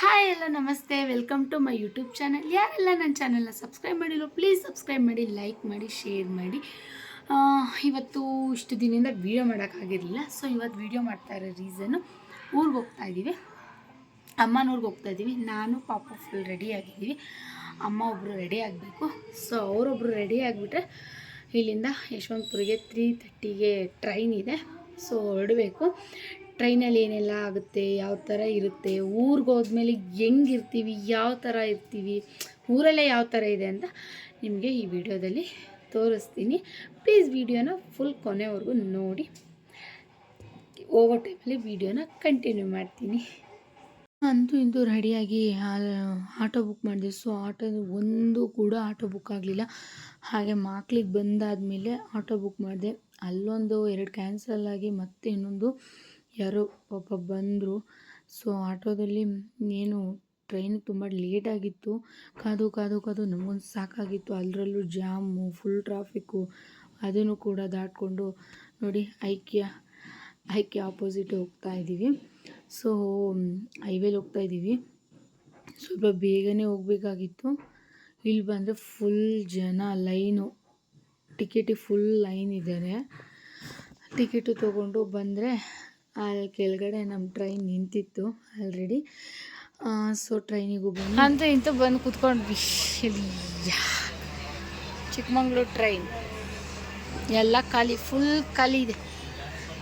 Hi ಎಲ್ಲ ನಮಸ್ತೆ welcome to my YouTube channel ಯಾರೆಲ್ಲ ನನ್ನ ಚಾನಲ್ನ ಸಬ್ಸ್ಕ್ರೈಬ್ ಮಾಡಿಲ್ಲ ಪ್ಲೀಸ್ ಸಬ್ಸ್ಕ್ರೈಬ್ ಮಾಡಿ ಲೈಕ್ ಮಾಡಿ ಶೇರ್ ಮಾಡಿ. ಇವತ್ತು ಇಷ್ಟು ದಿನದಿಂದ ವೀಡಿಯೋ ಮಾಡೋಕ್ಕಾಗಿರಲಿಲ್ಲ ಸೊ ಇವತ್ತು ವೀಡಿಯೋ ಮಾಡ್ತಾ ಇರೋ ರೀಸನ್ನು ಊರಿಗೆ ಹೋಗ್ತಾ ಇದ್ದೀವಿ ಅಮ್ಮನೂರ್ಗೆ ಹೋಗ್ತಾ ಇದ್ದೀವಿ ನಾನು, ಪಾಪ ಫುಲ್ ರೆಡಿ ಆಗಿದ್ದೀವಿ. ಅಮ್ಮ ಒಬ್ಬರು ರೆಡಿ ಆಗಬೇಕು. ಸೊ ಅವರೊಬ್ಬರು ರೆಡಿ ಆಗಿಬಿಟ್ರೆ ಇಲ್ಲಿಂದ ಯಶವಂತಪುರಿಗೆ ತ್ರೀ ತರ್ಟಿಗೆ ಟ್ರೈನ್ ಇದೆ. ಸೊ ಹೊರಡಬೇಕು. ಟ್ರೈನಲ್ಲಿ ಏನೆಲ್ಲ ಆಗುತ್ತೆ, ಯಾವ ಥರ ಇರುತ್ತೆ, ಊರಿಗೆ ಹೋದ್ಮೇಲೆ ಹೆಂಗಿರ್ತೀವಿ ಯಾವ ಥರ ಇರ್ತೀವಿ, ಊರಲ್ಲೇ ಯಾವ ಥರ ಇದೆ ಅಂತ ನಿಮಗೆ ಈ ವಿಡಿಯೋದಲ್ಲಿ ತೋರಿಸ್ತೀನಿ. ಪ್ಲೀಸ್ ವಿಡಿಯೋನ ಫುಲ್ ಕೊನೆವರೆಗೂ ನೋಡಿ. ಹೋಗೋ ಟೈಮಲ್ಲಿ ವಿಡಿಯೋನ ಕಂಟಿನ್ಯೂ ಮಾಡ್ತೀನಿ. ಅಂತೂ ಇಂದು ರೆಡಿಯಾಗಿ ಆಟೋ ಬುಕ್ ಮಾಡಿದೆ ಸೊ ಆಟೋ ಒಂದು ಕೂಡ ಆಟೋ ಬುಕ್ ಆಗಲಿಲ್ಲ. ಹಾಗೆ ಮಕ್ಳಿಗೆ ಬಂದಾದಮೇಲೆ ಆಟೋ ಬುಕ್ ಮಾಡಿದೆ. ಅಲ್ಲೊಂದು, ಎರಡು ಕ್ಯಾನ್ಸಲ್ ಆಗಿ ಮತ್ತೆ ಇನ್ನೊಂದು ಯಾರೋ ಪಾಪ ಬಂದರು. ಸೊ ಆಟೋದಲ್ಲಿ ಏನು ಟ್ರೈನ್ ತುಂಬ ಲೇಟಾಗಿತ್ತು ಕಾದು ಕಾದು ಕಾದು ನಮಗೊಂದು ಸಾಕಾಗಿತ್ತು. ಅದರಲ್ಲೂ ಜಾಮು ಫುಲ್ ಟ್ರಾಫಿಕ್ಕು ಅದನ್ನು ಕೂಡ ದಾಟ್ಕೊಂಡು ನೋಡಿ ಐಕ್ಯ ಐಕ್ಯ ಆಪೋಸಿಟ್ ಹೋಗ್ತಾ ಇದ್ದೀವಿ. ಸೊ ಹೈವೇಲಿ ಹೋಗ್ತಾ ಇದ್ದೀವಿ. ಸ್ವಲ್ಪ ಬೇಗನೆ ಹೋಗಬೇಕಾಗಿತ್ತು. ಇಲ್ಲಿ ಬಂದರೆ ಫುಲ್ ಜನ ಲೈನು ಟಿಕೆಟಿಗೆ ಫುಲ್ ಲೈನ್ ಇದ್ದಾರೆ ಟಿಕೆಟು ತೊಗೊಂಡು ಬಂದರೆ ಅಲ್ಲಿ ಕೆಳಗಡೆ ನಮ್ಮ ಟ್ರೈನ್ ನಿಂತಿತ್ತು ಆಲ್ರೆಡಿ ಸೊ ಟ್ರೈನಿಗೂ ಬಂದು ಅಂತ ಇಂತ ಬಂದು ಕೂತ್ಕೊಂಡ್ವಿ. ಚಿಕ್ಕಮಂಗ್ಳೂರು ಟ್ರೈನ್ ಎಲ್ಲ ಖಾಲಿ ಫುಲ್ ಖಾಲಿ ಇದೆ.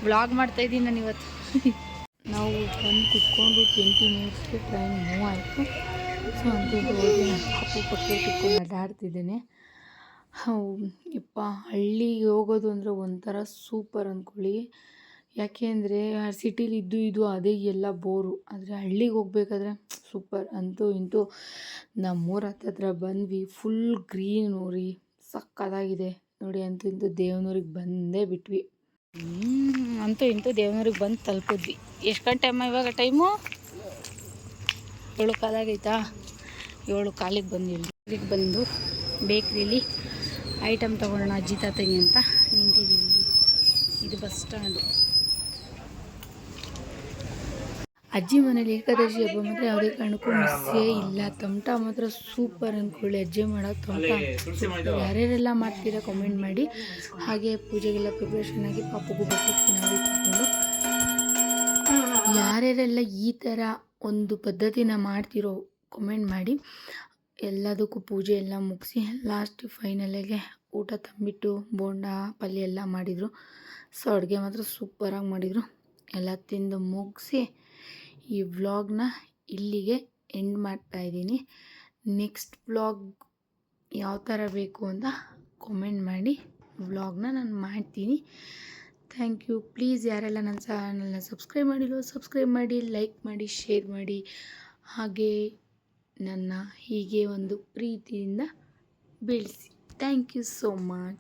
ಬ್ಲಾಗ್ ಮಾಡ್ತಾಯಿದ್ದೀನಿ ನಾನು ಇವತ್ತು. ನಾವು ಬಂದು ಕುತ್ಕೊಂಡು ಟ್ವೆಂಟಿ ಮಿನಿಟ್ಸ್ಗೆ ಟ್ರೈನ್ ಮೂವ್ ಆಯಿತು. ಸೊ ಅಂತ ಹೋಗಿ ಅಪ್ಪು ಪಕ್ಕ ಕುತ್ಕೊಂಡು ಅಡ್ಡಾಡ್ತಿದ್ದೇನೆ. ಯಪ್ಪ ಹಳ್ಳಿಗೆ ಹೋಗೋದು ಅಂದರೆ ಒಂಥರ ಸೂಪರ್ ಅಂದ್ಕೊಳ್ಳಿ ಯಾಕೆ ಅಂದರೆ ಸಿಟಿಲಿ ಇದ್ದು ಇದು ಅದೇ ಎಲ್ಲ ಬೋರು ಆದರೆ ಹಳ್ಳಿಗೆ ಹೋಗ್ಬೇಕಾದ್ರೆ ಸೂಪರ್ ಅಂತೂ ಇಂತೂ ನಮ್ಮೂರ ಹತ್ತತ್ರ ಬಂದ್ವಿ ಫುಲ್ ಗ್ರೀನ್ ರೀ. ಸಕ್ಕತ್ತಾಗಿದೆ ನೋಡಿ ಅಂತೂ ಇಂತೂ ದೇವನೂರಿಗೆ ಬಂದೇ ಬಿಟ್ವಿ. ಅಂತೂ ಇಂತೂ ದೇವನೂರಿಗೆ ಬಂದು ತಲುಪಿದ್ವಿ. ಎಷ್ಟು ಗಂಟೆ ಅಮ್ಮ ಇವಾಗ ಟೈಮು ಏಳು ಕಾಲಾಗೈತಾ? ಏಳು ಕಾಲಿಗೆ ಬಂದಿಲ್ಲ ಇಲ್ಲಿಗೆ ಬಂದು ಬೇಕ್ರಿಲಿ ಐಟಮ್ ತೊಗೊಳ್ಳೋಣ ಅಜ್ಜಿ ತಾತಂಗಿ ಅಂತ ನಿಂತಿದ್ದೀವಿ ಇದು ಬಸ್ ಸ್ಟ್ಯಾಂಡು ಅಜ್ಜಿ ಮನೇಲಿ ಏಕಾದಶಿ ಹಬ್ಬ ಮಾತ್ರ ಯಾವುದೇ ಕಾರಣಕ್ಕೂ ಮಿಸ್ಸೇ ಇಲ್ಲ. ತಮಟ ಮಾತ್ರ ಸೂಪರ್ ಅಂದ್ಕೊಳ್ಳಿ ಅಜ್ಜಿ ಮಾಡೋ ತಮಟ ಯಾರ್ಯಾರೆಲ್ಲ ಮಾಡ್ತೀರಾ ಕಾಮೆಂಟ್ ಮಾಡಿ. ಹಾಗೆ ಪೂಜೆಗೆಲ್ಲ ಪ್ರಿಪ್ರೇಷನ್ ಆಗಿ ಪಾಪಗೂ ಬಟ್ಟೆ ನಾವು ಇಟ್ಕೊಂಡು. ಯಾರ್ಯಾರೆಲ್ಲ ಈ ಥರ ಒಂದು ಪದ್ಧತಿನ ಮಾಡ್ತಿರೋ ಕಮೆಂಟ್ ಮಾಡಿ. ಎಲ್ಲದಕ್ಕೂ ಪೂಜೆ ಎಲ್ಲ ಮುಗಿಸಿ ಲಾಸ್ಟ್ ಫೈನಲಿಗೆ ಊಟ ತಂಬಿಟ್ಟು ಬೋಂಡ ಪಲ್ಯ ಎಲ್ಲ ಮಾಡಿದರು. ಸೊ ಅಡುಗೆ ಮಾತ್ರ ಸೂಪರಾಗಿ ಮಾಡಿದರು. ಎಲ್ಲ ತಿಂದು ಮುಗಿಸಿ ಈ ವ್ಲಾಗ್ನ ಇಲ್ಲಿಗೆ ಎಂಡ್ ಮಾಡ್ತಾ ಇದ್ದೀನಿ. ನೆಕ್ಸ್ಟ್ ವ್ಲಾಗ್ ಯಾವ ಥರ ಬೇಕು ಅಂತ ಕಮೆಂಟ್ ಮಾಡಿ ವ್ಲಾಗ್ನ ನಾನು ಮಾಡ್ತೀನಿ. ಥ್ಯಾಂಕ್ ಯು ಪ್ಲೀಸ್ ಯಾರೆಲ್ಲ ನನ್ನ ಚಾನಲ್ನ ಸಬ್ಸ್ಕ್ರೈಬ್ ಮಾಡಿಲ್ಲೋ ಸಬ್ಸ್ಕ್ರೈಬ್ ಮಾಡಿ ಲೈಕ್ ಮಾಡಿ ಶೇರ್ ಮಾಡಿ. ಹಾಗೆ ನನ್ನ ಹೀಗೆ ಒಂದು ಪ್ರೀತಿಯಿಂದ ಬೆಳೆಸಿ. Thank you so much